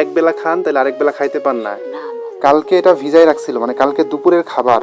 এক বেলা খান তাহলে আরেক বেলা খাইতে পান না। কালকে এটা ভিজাই রাখছিল মানে কালকে দুপুরের খাবার।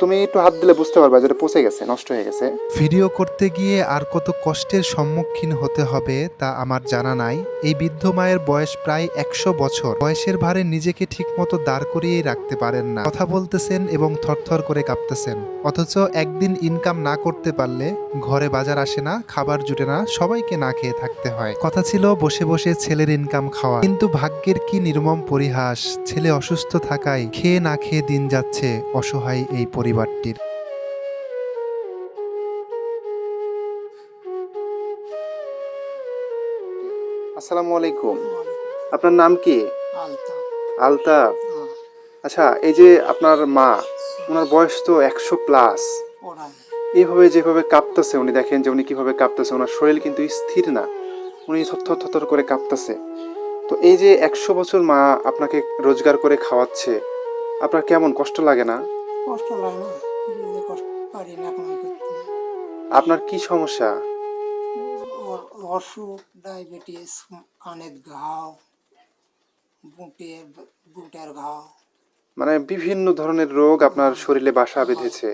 তুমি একটু হাত দিলে বুঝতে পারবা যেটা পচে গেছে, নষ্ট হয়ে গেছে। ভিডিও করতে গিয়ে আর কত কষ্টের সম্মুখীন হতে হবে তা আমার জানা নাই। এই বৃদ্ধ মায়ের বয়স প্রায় একশো বছর। বয়সের ভারে নিজেকে ঠিকমতো দাঁড় করিয়েই রাখতে পারেন না। কথা বলতেছেন এবং থরথর করে কাঁপতেছেন। অথচ একদিন ইনকাম না করতে পারলে ঘরে বাজার আসে না, খাবার জুটে না, সবাইকে না খেয়ে থাকতে হয়। কথা ছিল বসে বসে ছেলের ইনকাম খাওয়া। কিন্তু ভাগ্যের কি নির্মম পরিহাস? ছেলে অসুস্থ থাকায় খেয়ে না খেয়ে দিন যাচ্ছে, অসহায় এই পরিবারটির। আসসালামু আলাইকুম। আপনার নাম কি? আলতা। আলতা। হ্যাঁ, আচ্ছা এই যে আপনার মা ওনার বয়স তো একশো প্লাস। এইভাবে যেভাবে কাঁপতেছে উনি দেখেন যে উনি কীভাবে কাঁপতেছে ওনার শরীর কিন্তু স্থির না। উনি থর থর করে কাঁপতেছে। তো এই যে একশো বছর মা আপনাকে রোজগার করে খাওয়াচ্ছে আপনার কেমন কষ্ট লাগে না? কষ্ট লাগে না বুঝতে কষ্ট পারি না করতে আপনার কি সমস্যা? অসুখ ডায়াবেটিস কানের ঘাও বুটের বুটের ঘাও। মানে বিভিন্ন ধরনের রোগ আপনার শরীরে বাসা বেঁধেছে।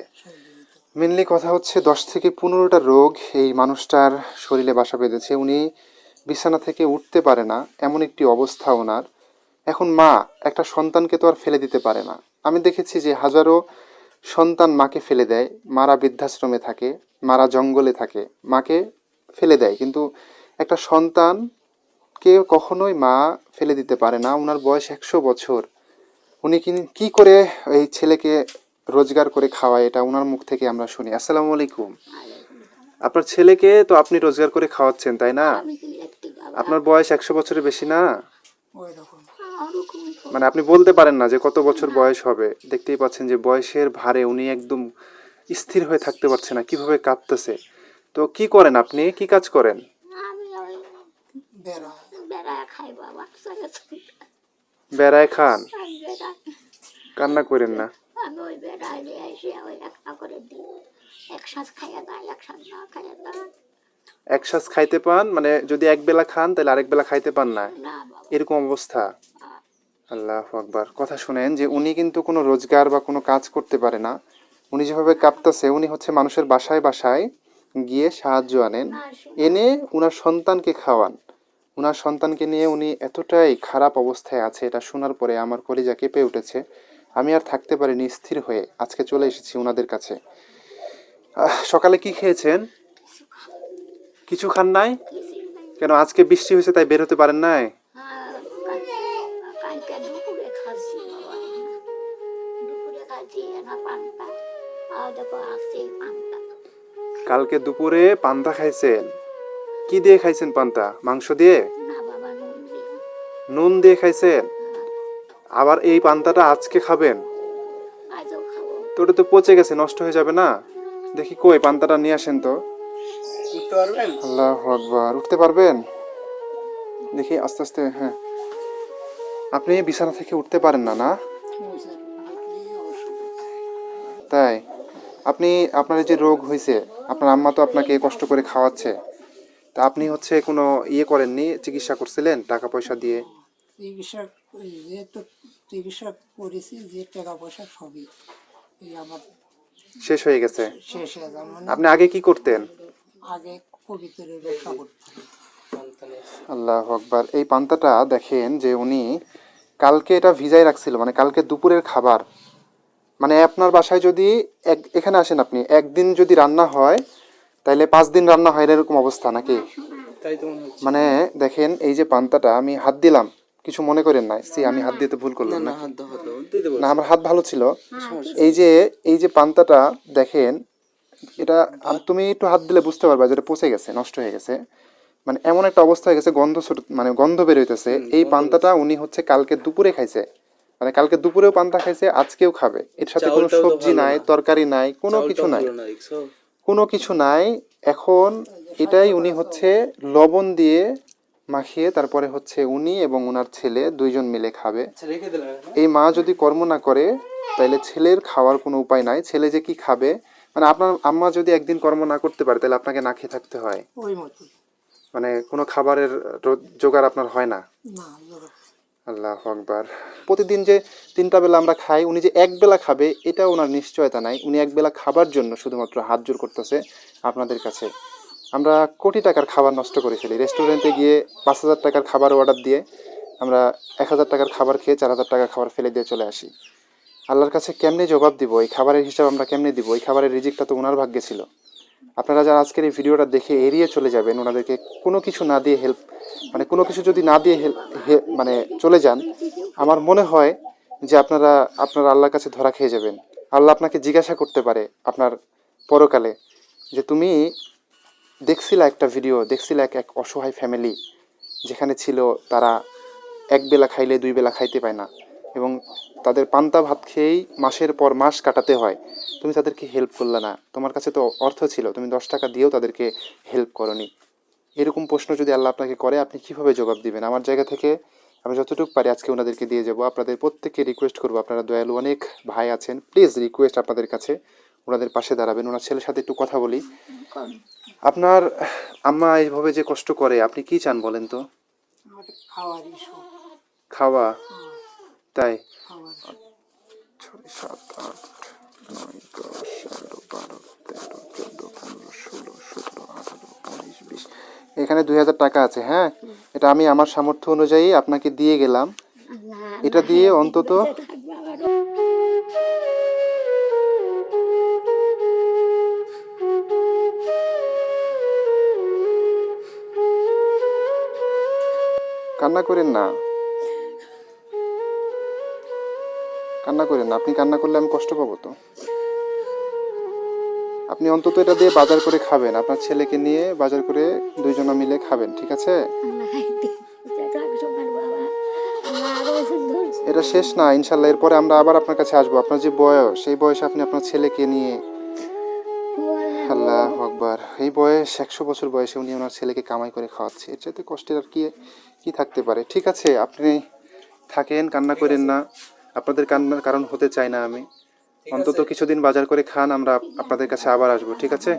মেনলি কথা হচ্ছে দশ থেকে পনেরোটা রোগ এই মানুষটার শরীরে বাসা বেঁধেছে। উনি বিছানা থেকে উঠতে পারে না এমন একটি অবস্থা ওনার। এখন মা একটা সন্তানকে তো আর ফেলে দিতে পারে না। আমি দেখেছি যে হাজারো সন্তান মাকে ফেলে দেয়। মারা বৃদ্ধাশ্রমে থাকে মারা জঙ্গলে থাকে মাকে ফেলে দেয়। কিন্তু একটা সন্তানকে কখনোই মা ফেলে দিতে পারে না। ওনার বয়স একশো বছর। উনি কি- কি করে এই ছেলেকে রোজগার করে খাওয়ায় এটা ওনার মুখ থেকে আমরা শুনি। আসসালামু আলাইকুম। আপনার ছেলেকে তো আপনি রোজগার করে খাওয়াচ্ছেন তাই না? আপনার বয়স একশো বছরের বেশি না? মানে আপনি বলতে পারেন না যে কত বছর বয়স হবে। দেখতেই পাচ্ছেন যে বয়সের ভারে উনি একদম স্থির হয়ে থাকতে পারছে না কীভাবে কাঁপতেছে তো কি করেন আপনি? কি কাজ করেন? বেড়ায় খান? কান্না করেন না? আমি ওই বেড়ায় নিয়ে এসে ওই একটা করে দিই। একসাথ খাইয়ে দেয় একসাথ না খাইয়ে দেয়। এক শ্বাস খাইতে পান? মানে যদি এক বেলা খান তাহলে আরেক বেলা খাইতে পান না? এরকম অবস্থা? আল্লাহ আকবার। কথা শুনেন যে উনি কিন্তু কোনো রোজগার বা কোনো কাজ করতে পারে না। উনি যেভাবে কাঁপতেছে উনি হচ্ছে মানুষের বাসায় বাসায় গিয়ে সাহায্য আনেন। এনে উনার সন্তানকে খাওয়ান। উনার সন্তানকে নিয়ে উনি এতটাই খারাপ অবস্থায় আছে এটা শোনার পরে আমার কলিজা কেঁপে উঠেছে। আমি আর থাকতে পারিনি স্থির হয়ে আজকে চলে এসেছি ওনাদের কাছে। সকালে কি খেয়েছেন? কিছু খান। নাই? কেন আজকে বৃষ্টি হয়েছে তাই বের হতে পারেন নাই হ্যাঁ কাল- কালকে দুপুরে খাচ্ছি দুপুরে খাচ্ছি না পান্তা আর দেখো আসছে পান্তা। কালকে দুপুরে পান্তা খাইছেন? কি দিয়ে খাইছেন পান্তা? মাংস দিয়ে? না বাবা নুন দিয়ে। নুন দিয়ে খাইছেন? আবার এই পান্তাটা আজকে খাবেন? আজও খাব। তো ওটা তো পচে গেছে নষ্ট হয়ে যাবে না? দেখি কই পান্তাটা নিয়ে আসেন তো। উঠতে পারবেন? আল্লাহ আকবার উঠতে পারবেন? দেখি আস্তে আস্তে হ্যাঁ। আপনি বিছানা থেকে উঠতে পারেন না না? তাই? আপনি আপনার যে রোগ হয়েছে আপনার আম্মা তো আপনাকে কষ্ট করে খাওয়াচ্ছে। তা আপনি হচ্ছে কোনো ইয়ে করেননি চিকিৎসা করছিলেন টাকা পয়সা দিয়ে? চিকিৎসা যে তো চিকিৎসা করেছি যে টাকা পয়সা সবই এই আমার শেষ হয়ে গেছে? শেষ হয়ে যাওয়া মানে আপনি আগে কি করতেন? আগে কবিতরের ব্যবসা করতাম। আল্লাহ আকবার। এই পান্তাটা দেখেন যে উনি কালকে এটা ভিজাই রাখছিল মানে কালকে দুপুরের খাবার। মানে আপনার বাসায় যদি এক এখানে আসেন আপনি একদিন যদি রান্না হয় তাহলে পাঁচ দিন রান্না হয় এরকম অবস্থা নাকি? মনে দেখেন এই যে পান্তাটা আমি হাত দিলাম কিছু মনে করেন না সি আমি হাত দিতে ভুল করলাম না না আমার হাত ভালো ছিল। এই যে এই যে পান্তাটা দেখেন এটা তুমি একটু হাত দিলে বুঝতে পারবা যে এটা পচে গেছে নষ্ট হয়ে গেছে। মানে এমন একটা অবস্থা হয়ে গেছে গন্ধ মানে গন্ধ বের হইতেছে। এই পান্তাটা উনি হচ্ছে কালকে দুপুরে খাইছে। মানে কালকে দুপুরেও পান্তা খাইছে আজকেও খাবে। এর সাথে কোনো সবজি নাই তরকারি নাই কোনো কিছু নাই। কোনো কিছু নাই। এখন এটাই উনি হচ্ছে লবণ দিয়ে মাখিয়ে তারপরে হচ্ছে উনি এবং ওনার ছেলে দুইজন মিলে খাবে। আচ্ছা দিলাম এই মা যদি কর্ম না করে তাহলে ছেলের খাওয়ার কোনো উপায় নাই। ছেলে যে কি খাবে? মানে আপনার আম্মা যদি একদিন কর্ম না করতে পারে তাহলে আপনাকে না খেয়ে থাকতে হয়। ওই মতো মানে কোনো খাবারের জোগাড় আপনার হয় না? আল্লাহ আকবার। প্রতিদিন যে তিনটা বেলা আমরা খাই উনি যে এক বেলা খাবে এটা ওনার নিশ্চয়তা নাই। উনি এক বেলা খাবার জন্য শুধুমাত্র হাত জোর করতেছে আপনাদের কাছে। আমরা কোটি টাকার খাবার নষ্ট করে ফেলি। রেস্টুরেন্টে গিয়ে পাঁচ হাজার টাকার খাবার অর্ডার দিয়ে আমরা এক হাজার টাকার খাবার খেয়ে চার হাজার টাকার খাবার ফেলে দিয়ে চলে আসি। আল্লাহর কাছে কেমনে জবাব দিব? এই খাবারের হিসাব আমরা কেমনে দিব? এই খাবারের রিজিকটা তো ওনার ভাগ্যে ছিল। আপনারা যারা আজকের এই ভিডিওটা দেখে এড়িয়ে চলে যাবেন, ওনাদেরকে কোনো কিছু না দিয়ে হেল্প মানে কোনো কিছু যদি না দিয়ে হেল্প মানে চলে যান, আমার মনে হয় যে আপনারা আপনারা আল্লাহর কাছে ধরা খেয়ে যাবেন। আল্লাহ আপনাকে জিজ্ঞাসা করতে পারে আপনার পরকালে যে, তুমি দেখছিলা একটা ভিডিও দেখছিলা এক এক অসহায় ফ্যামিলি যেখানে ছিল তারা এক বেলা খাইলে দুই বেলা খাইতে পায় না। এবং তাদের পান্তা ভাত খেয়েই মাসের পর মাস কাটাতে হয়। তুমি তাদেরকে হেল্প করলে না। তোমার কাছে তো অর্থ ছিল। তুমি দশ টাকা দিয়েও তাদেরকে হেল্প করনি। এরকম প্রশ্ন যদি আল্লাহ আপনাকে করে আপনি কীভাবে জবাব দিবেন? আমার জায়গা থেকে আমি যতটুকু পারি আজকে ওনাদেরকে দিয়ে যাব। আপনাদের প্রত্যেককে রিকোয়েস্ট করব। আপনারা দয়ালু অনেক ভাই আছেন। প্লিজ রিকোয়েস্ট আপনাদের কাছে। ওনাদের পাশে দাঁড়াবেন। ওনার ছেলের সাথে একটু কথা বলি। আপনার আম্মা এইভাবে যে কষ্ট করে আপনি কি চান বলেন তো? খাওয়া। তাই? ছয় সাত আট নয় দশ এগারো বারো তেরো চোদ্দ পনেরো ষোলো সতেরো আঠারো উনিশ বিশ। এখানে দুই হাজার টাকা আছে হ্যাঁ? এটা আমি আমার সামর্থ্য অনুযায়ী আপনাকে দিয়ে গেলাম। এটা দিয়ে অন্তত কান্না করেন না। কান্না করেন আপনি কান্না করলে আমি কষ্ট পাবো তো। আপনি অন্তত এটা দিয়ে বাজার করে খাবেন, আপনার ছেলেকে নিয়ে বাজার করে দুইজনা মিলে খাবেন, ঠিক আছে? এটা শেষ না, ইনশাল্লাহ, এরপরে আমরা আবার আপনার কাছে আসব। আপনার যে বয়স সেই বয়সে আপনি আপনার ছেলেকে নিয়ে। আল্লাহ আকবার। এই বয়স, একশো বছর বয়সে উনি ওনার ছেলেকে কামাই করে খাওয়াচ্ছে। এর চাইতে কষ্টের আর কি কি থাকতে পারে? ঠিক আছে, আপনি থাকেন, কান্না করেন না। আপনাদের কান্নার কারণ হতে চাই না আমি। অন্তত কিছুদিন বাজার করে খান আমরা আপনাদের কাছে আবার আসব ঠিক আছে?